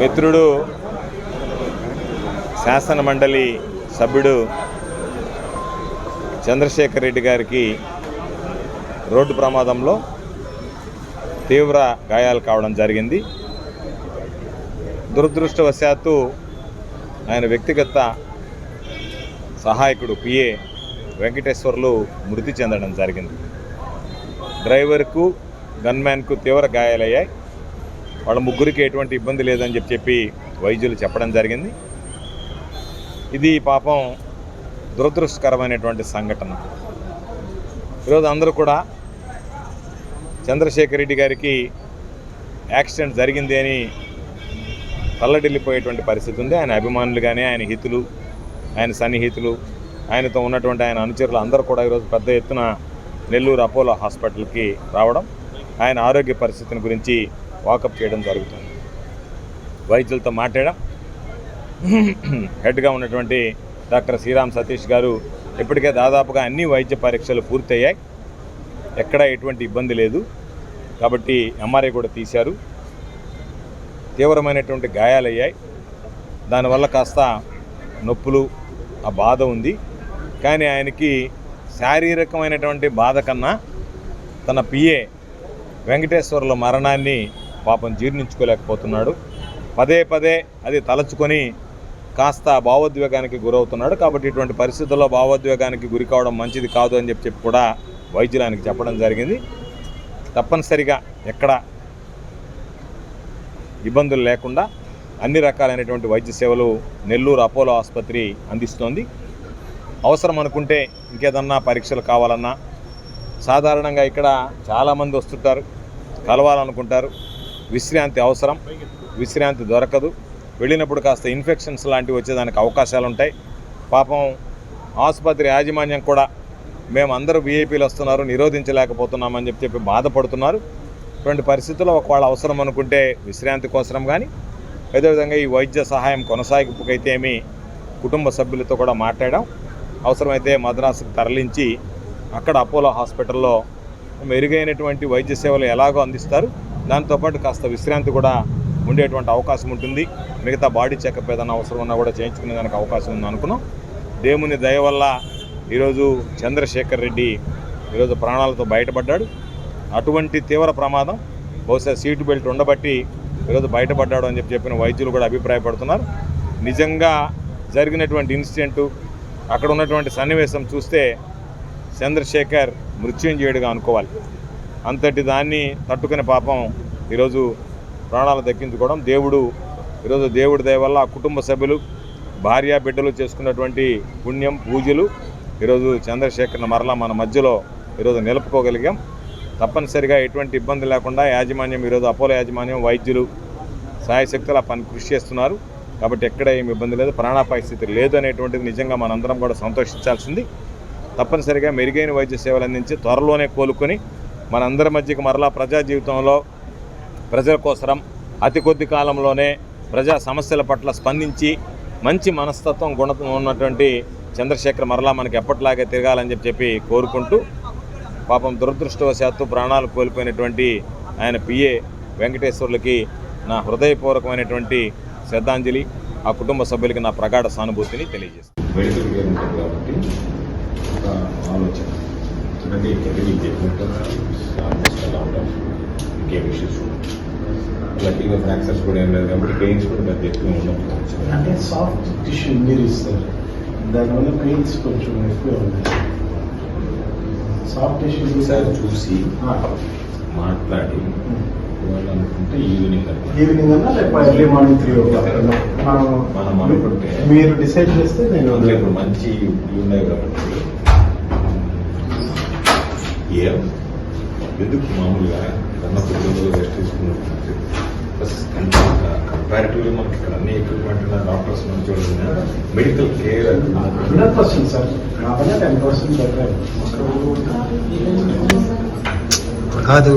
మిత్రుడు శాసన మండలి సభ్యుడు చంద్రశేఖర్ రెడ్డి గారికి రోడ్డు ప్రమాదంలో తీవ్ర గాయాలు కావడం జరిగింది. దురదృష్టవశాత్తు ఆయన వ్యక్తిగత సహాయకుడు పిఏ వెంకటేశ్వర్లు మృతి చెందడం జరిగింది. డ్రైవర్కు గన్మ్యాన్కు తీవ్ర గాయాలయ్యాయి. వాళ్ళ ముగ్గురికి ఎటువంటి ఇబ్బంది లేదని చెప్పి చెప్పి వైద్యులు చెప్పడం జరిగింది. ఇది పాపం దురదృష్టకరమైనటువంటి సంఘటన. ఈరోజు అందరూ కూడా చంద్రశేఖర్ రెడ్డి గారికి యాక్సిడెంట్ జరిగింది అని తల్లడిల్లిపోయేటువంటి పరిస్థితి ఉంది. ఆయన అభిమానులు కానీ ఆయన హితులు ఆయన సన్నిహితులు ఆయనతో ఉన్నటువంటి ఆయన అనుచరులు అందరూ కూడా ఈరోజు పెద్ద ఎత్తున నెల్లూరు అపోలో హాస్పిటల్కి రావడం ఆయన ఆరోగ్య పరిస్థితిని గురించి వాకప్ చేయడం జరుగుతుంది. వైద్యులతో మాట్లాడడం హెడ్గా ఉన్నటువంటి డాక్టర్ శ్రీరామ్ సతీష్ గారు ఇప్పటికే దాదాపుగా అన్ని వైద్య పరీక్షలు పూర్తయ్యాయి. ఎక్కడ ఎటువంటి ఇబ్బంది లేదు. కాబట్టి ఎంఆర్ఐ కూడా తీశారు. తీవ్రమైనటువంటి గాయాలయ్యాయి. దానివల్ల కాస్త నొప్పులు ఆ బాధ ఉంది. కానీ ఆయనకి శారీరకమైనటువంటి బాధ కన్నా తన పిఏ వెంకటేశ్వర్ల మరణాన్ని పాపం జీర్ణించుకోలేకపోతున్నాడు. పదే పదే అది తలచుకొని కాస్త భావోద్వేగానికి గురవుతున్నాడు. కాబట్టి ఇటువంటి పరిస్థితుల్లో భావోద్వేగానికి గురి కావడం మంచిది కాదు అని చెప్పి చెప్పి కూడా వైద్యులు ఆయనకి చెప్పడం జరిగింది. తప్పనిసరిగా ఎక్కడ ఇబ్బందులు లేకుండా అన్ని రకాలైనటువంటి వైద్య సేవలు నెల్లూరు అపోలో ఆసుపత్రి అందిస్తోంది. అవసరం అనుకుంటే ఇంకేదన్నా పరీక్షలు కావాలన్నా సాధారణంగా ఇక్కడ చాలామంది వస్తుంటారు కలవాలనుకుంటారు. విశ్రాంతి అవసరం. విశ్రాంతి దొరకదు. వెళ్ళినప్పుడు కాస్త ఇన్ఫెక్షన్స్ లాంటివి వచ్చేదానికి అవకాశాలు ఉంటాయి పాపం ఆసుపత్రి యాజమాన్యం కూడా మేము అందరూ వీఐపీలు వస్తున్నారు నిరోధించలేకపోతున్నామని చెప్పి చెప్పి బాధపడుతున్నారు. ఇటువంటి పరిస్థితుల్లో ఒకవేళ అవసరం అనుకుంటే విశ్రాంతి కోసరం కానీ అదేవిధంగా ఈ వైద్య సహాయం కొనసాగింపుకైతే ఏమి కుటుంబ సభ్యులతో కూడా మాట్లాడాం. అవసరమైతే మద్రాసుకు తరలించి అక్కడ అపోలో హాస్పిటల్లో మెరుగైనటువంటి వైద్య సేవలు ఎలాగో అందిస్తారు. దాంతోపాటు కాస్త విశ్రాంతి కూడా ఉండేటువంటి అవకాశం ఉంటుంది. మిగతా బాడీ చెకప్ ఏదైనా అవసరం ఉన్నా కూడా చేయించుకునే దానికి అవకాశం ఉంది అనుకున్నాం. దేవుని దయ వల్ల ఈరోజు చంద్రశేఖర్ రెడ్డి ఈరోజు ప్రాణాలతో బయటపడ్డాడు. అటువంటి తీవ్ర ప్రమాదం బహుశా సీటు బెల్ట్ ఉండబట్టి ఈరోజు బయటపడ్డాడు అని చెప్పి చెప్పిన వైద్యులు కూడా అభిప్రాయపడుతున్నారు. నిజంగా జరిగినటువంటి ఇన్సిడెంటు అక్కడ ఉన్నటువంటి సన్నివేశం చూస్తే చంద్రశేఖర్ మృత్యుంజయుడిగా అనుకోవాలి. అంతటి దాన్ని తట్టుకునే పాపం ఈరోజు ప్రాణాలు దక్కించుకోవడం. దేవుడు ఈరోజు దేవుడి దయ వల్ల ఆ కుటుంబ సభ్యులు భార్య బిడ్డలు చేసుకున్నటువంటి పుణ్యం పూజలు ఈరోజు చంద్రశేఖర్ని మరలా మన మధ్యలో ఈరోజు నిలుపుకోగలిగాం. తప్పనిసరిగా ఎటువంటి ఇబ్బంది లేకుండా యాజమాన్యం ఈరోజు అపోలో యాజమాన్యం వైద్యులు సాయశక్తులు ఆ పని కృషి చేస్తున్నారు. కాబట్టి ఎక్కడ ఏమి ఇబ్బంది లేదు ప్రాణాపాయ స్థితి లేదు అనేటువంటిది నిజంగా మనందరం కూడా సంతోషించాల్సింది. తప్పనిసరిగా మెరుగైన వైద్య సేవలు అందించి త్వరలోనే కోలుకొని మనందరి మధ్యకి మరలా ప్రజా జీవితంలో ప్రజల కోసరం అతి కొద్ది కాలంలోనే ప్రజా సమస్యల పట్ల స్పందించి మంచి మనస్తత్వం గుణత్వం ఉన్నటువంటి చంద్రశేఖర్ మరలా మనకి ఎప్పటిలాగే తిరగాలని చెప్పి చెప్పి కోరుకుంటూ పాపం దురదృష్టవశాత్తు ప్రాణాలు కోల్పోయినటువంటి ఆయన పిఏ వెంకటేశ్వర్లకి నా హృదయపూర్వకమైనటువంటి శ్రద్ధాంజలి ఆ కుటుంబ సభ్యులకి నా ప్రగాఢ సానుభూతిని తెలియజేస్తాను మెడికల్ కేర్ ఉంటుంది కాబట్టి ఒక ఆలోచన ఆల్మోస్ట్ అలా ఉంటాం ఇంకేం ఇష్యూస్ లక్కీగా ఫ్రాక్చర్స్ కూడా ఏం లేదు కాబట్టి పెయిన్స్ కూడా పెద్ద ఎక్కువ ఉండకపోవచ్చు అంటే సాఫ్ట్ టిష్యూ మీరు ఇస్తారు. దానివల్ల పెయిన్స్ కొంచెం ఎక్కువ ఉన్నాయి. సాఫ్ట్ టిష్యూ ఒకసారి చూసి మాట్లాడి అనుకుంటే ఈవినింగ్ ఈవినింగ్ అన్నా. లేకపోతే early morning three o'clock మనం మనం అనుకుంటే మీరు డిసైడ్ చేస్తే నేను ఇప్పుడు మంచి ఉన్నాయి కాబట్టి ఏం? ఎందుకు మామూలుగా అన్న కుటుంబంలో రెస్ట్ తీసుకున్నట్టు కంపారిటివ్లీ మనకి ఇక్కడ అన్ని ఎక్విప్మెంట్ డాక్టర్స్ మనం చూడాలి medical care hundred percent sir. కాదు.